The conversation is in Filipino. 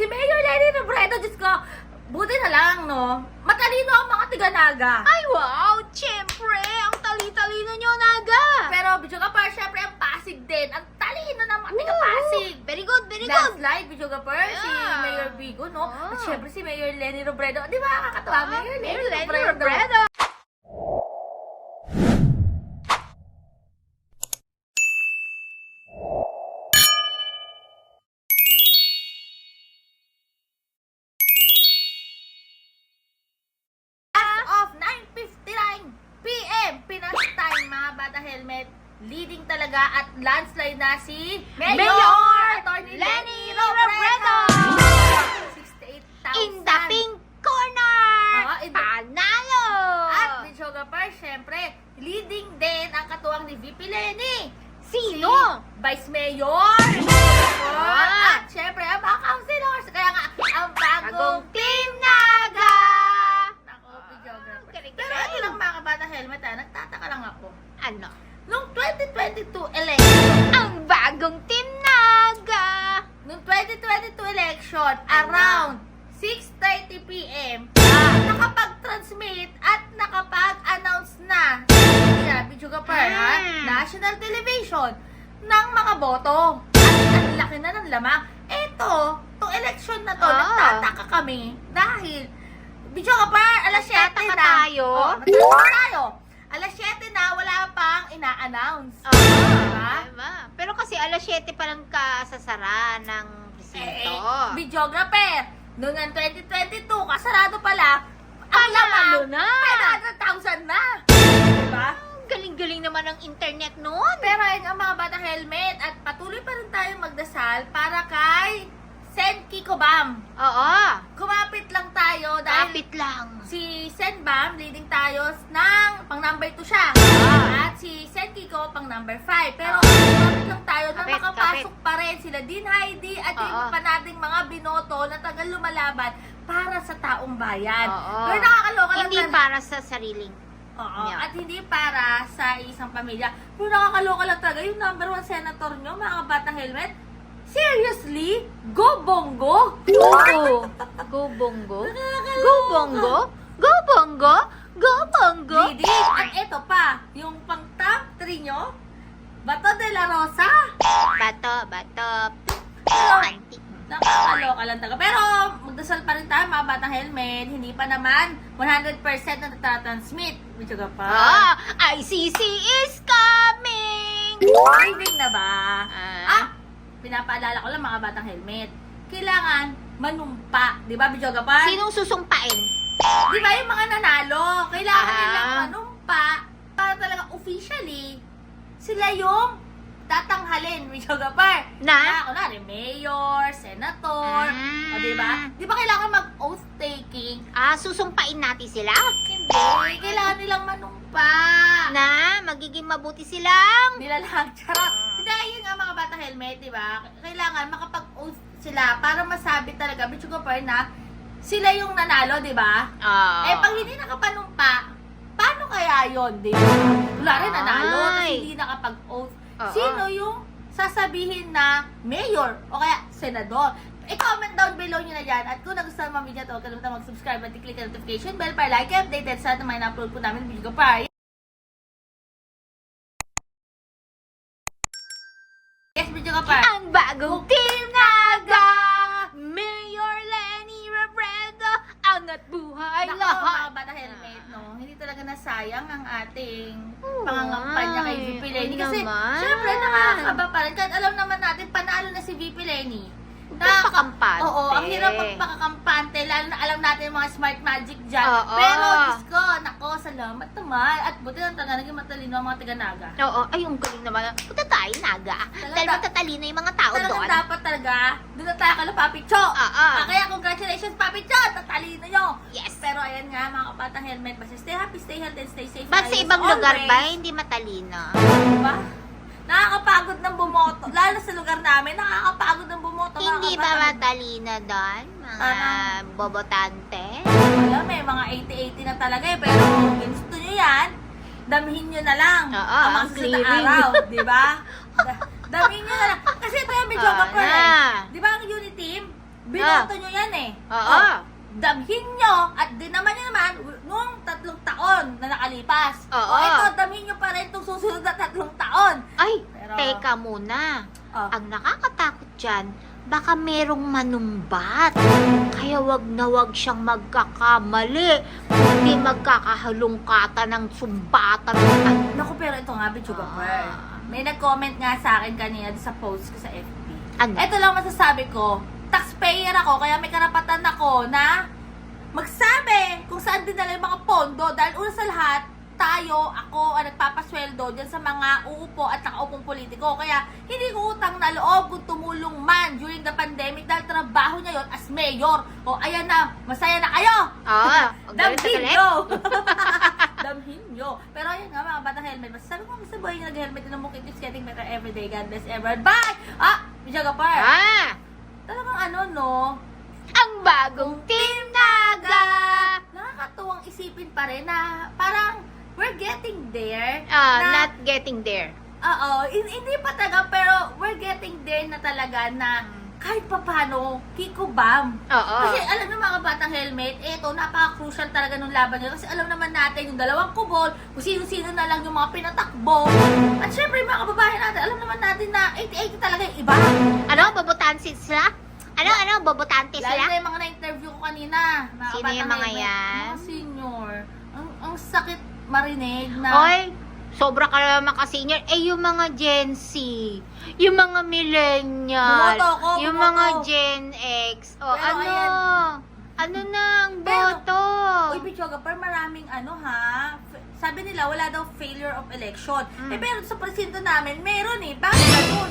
Si Mayor Lenny Robredo, Diyos ko, buti na lang, no? Matalino ang mga tiganaga. Ay, wow! Siyempre, ang tali-talino nyo, Naga! Pero, video ka par, syempre, ang Pasig din. Ang talino ng mga taga-Pasig. Very good, very Last good! live, video ka par, si Mayor Bigo, no? At Ah. si Mayor Lenny Robredo. Di ba, kakatawa, Ah, Mayor Lenny Robredo. Leading talaga at landslide na si Mayor Attorney Lenny Robredo. Robredo! 68,000. In the pink corner! Oo, in the- Panalo! At Sugar Par, syempre, leading din ang katuwang ni VP Lenny. Sino? Vice Mayor! Ah. At syempre, ang mga councilors. Kaya nga, ang bagong Team Naga! Nako, videographer. Pero ito lang mga kabata helmet ha, nagtataka lang ako. Ano? Noong 2022 election, Ang bagong Team Naga! noong 2022 election, around 6.30 p.m., Ah. nakapag-transmit at nakapag-announce na siya, videographer ha, Hmm. national television, ng mga boto. At ang laki na ng lamang. Eto, itong election na to, Ah. nagtataka kami dahil videographer, alas 7 Nagtataka na. tayo? Oh, nagtataka tayo. Alas 7 na, wala pang ina-announce. Ah, Diba? diba? Pero kasi alas 7 pa lang kasasara ng presinto. Eh, videographer, noong ang 2022, kasarado pala, ang lamang, na! 500,000 na! Diba? Galing-galing naman ang internet noon. Pero ayun ang mga bata helmet at patuloy pa rin tayong magdasal para kay Sen Kiko Bam. Oo. Kumapit lang tayo dahil Kapit lang. si Sen Bam leading tayo ng pang number 2 siya. Ah. At si Sen Kiko pang number 5. Pero Ah. kumapit lang tayo na Kapit, makapasok pa rin sila Din Heidi at yung Oo. pa nating mga binoto na tagal lumalaban para sa taong bayan. Oo. Pero nakakaloka lang Hindi para sa sariling. Oo, Yeah. at hindi para sa isang pamilya. Pero nakakaloka lang talaga yung number one senator nyo, mga batang helmet. Seriously? Go Bongo? Oo. Go bongo. Go bongo. Go bongo. Go bongo. Didi, at eto pa, yung pang top 3 nyo, Bato de la Rosa. Bato, bato. Pero, Anti. nakakaloka lang talaga. Pero, magdasal pa rin tayo, mga batang helmet. Hindi pa naman 100% na natatransmit. Medyo ka pa. Ah, ICC is coming! Trending na ba? Ah. Ah, pinapaalala ko lang mga batang helmet. Kailangan manumpa. Di ba, Bijoga pa? Sinong susumpain? Di ba yung mga nanalo? Kailangan Ah. nilang manumpa para talaga officially sila yung tatanghalin, Bijoga pa. Na? kunwari, mayor, senator, o di ba? Di ba kailangan mag-oath taking? Ah, susumpain natin sila? Hindi. Kailangan nilang manumpa. Na, magiging mabuti silang? nilalang. Charot. Hindi, yun nga mga bata helmet, di ba? Kailangan makapag-oath sila para masabi talaga, bitch ko pa na sila yung nanalo, di ba? Ah. Eh, pag hindi nakapanumpa, paano kaya yun, di ba? Wala rin nanalo, tapos Ay. hindi nakapag-oath. Oo. Sino yung sasabihin na mayor o kaya senador? I-comment down below nyo na dyan. At kung nagustuhan mo ang video to, huwag kalimutan mag-subscribe at i-click ang notification bell para like and updated sa lahat ng mga na-upload po namin video ko pa. Video ka pa. Ang bagong Team Naga! Mayor Lenny Robredo! Angat buhay Nako, lahat! mga bata helmet, no? Hindi talaga nasayang ang ating Oo pangangampanya kay nga VP. Lenny. Oo Kasi, naman. syempre, nakakaba pa rin. Kahit alam naman natin, panalo na si VP Lenny. Magpapakampante. Oo, ang hirap magpakakampante. Lalo na alam natin yung mga smart magic dyan. Oo. Pero, Diyos ko, nako, salamat naman. At buti lang talaga naging matalino ang mga taga-naga. Oo, ay, ang galing naman. Punta tayo, Naga. Talaga. Dahil matatalino yung mga tao Talagang doon. dapat talaga, doon na tayo kala Papi Cho. Oo. Ah, kaya congratulations, Papi Cho! Tatalino nyo! Yes. Pero ayan nga, mga kapatang helmet. Basta stay happy, stay healthy, and stay safe. Ba't sa ibang lugar always. ba, hindi matalino? Diba? Nakakapagod ng bumoto. Lalo sa lugar namin, nakakapagod ng bumoto. Hindi ba matalino doon? Mga Parang- bobotante? Wala, may mga 80-80 na talaga eh. Pero kung gusto nyo yan, damihin nyo na lang. Oo, ang mga ang susunod na clearing. araw. Di ba? Da- damihin nyo na lang. Kasi ito yung medyo Oo kapar na. eh. Di ba ang unit team? Binoto nyo yan eh. Oo. Oh, damhin nyo at din naman nyo naman nung tatlong taon na nakalipas. Oo. O ito, damhin nyo pa rin itong susunod na tatlong taon. Ay, Pero- teka muna. Oh. Ang nakakatakot dyan, baka merong manumbat. Kaya wag na wag siyang magkakamali. Hindi magkakahalungkata ng sumbatan. Ay, Naku, pero ito nga, Bicho Ah. May nag-comment nga sa akin kanina sa post ko sa FB. ano? Ito lang masasabi ko, taxpayer ako, kaya may karapatan ako na magsabi kung saan dinala yung mga pondo. Dahil una sa lahat, tayo, ako, ang nagpapasweldo dyan sa mga uupo at nakaupong politiko. Kaya hindi ko utang na loob kung tumulong man during the pandemic dahil trabaho niya yon as mayor. O ayan na, masaya na kayo! Oo, galit na Damhin nyo! Damhin nyo! Pero ayun nga mga batang helmet, masasabi ko sa buhay nyo nag-helmet ang mukit is getting better every day. God bless everyone. Bye! Ah! Bijagapar! Ah, Talagang ano, no? ang bagong isipin pa rin na parang we're getting there. Ah, na, not getting there. Oo, hin- hindi pa talaga, pero we're getting there na talaga na kahit papano, Kiko Bam. Oo. Kasi alam ng mga batang helmet, eto, napaka-crucial talaga nung laban nila. Kasi alam naman natin yung dalawang kubol, kung sino-sino na lang yung mga pinatakbo. At syempre, mga kababayan natin, alam naman natin na 80-80 talaga yung iba. Ano, babutansin sila? Ano, ano, babutante Lalo sila? na yung mga na-interview ko kanina. Mga Sino yung mga yan? Mga senior. Ang, sakit marinig na... Oy, sobra ka naman kasi senior. Eh, yung mga Gen Z, yung mga millennial, Bumoto ako, yung bumoto. mga Gen X, o Pero ano, ayan. ano na ang Pero- boto? Uy, Bichoga, pero maraming ano ha, f- sabi nila wala daw failure of election. Mm. Eh pero sa presinto namin, meron eh. Bakit ganun?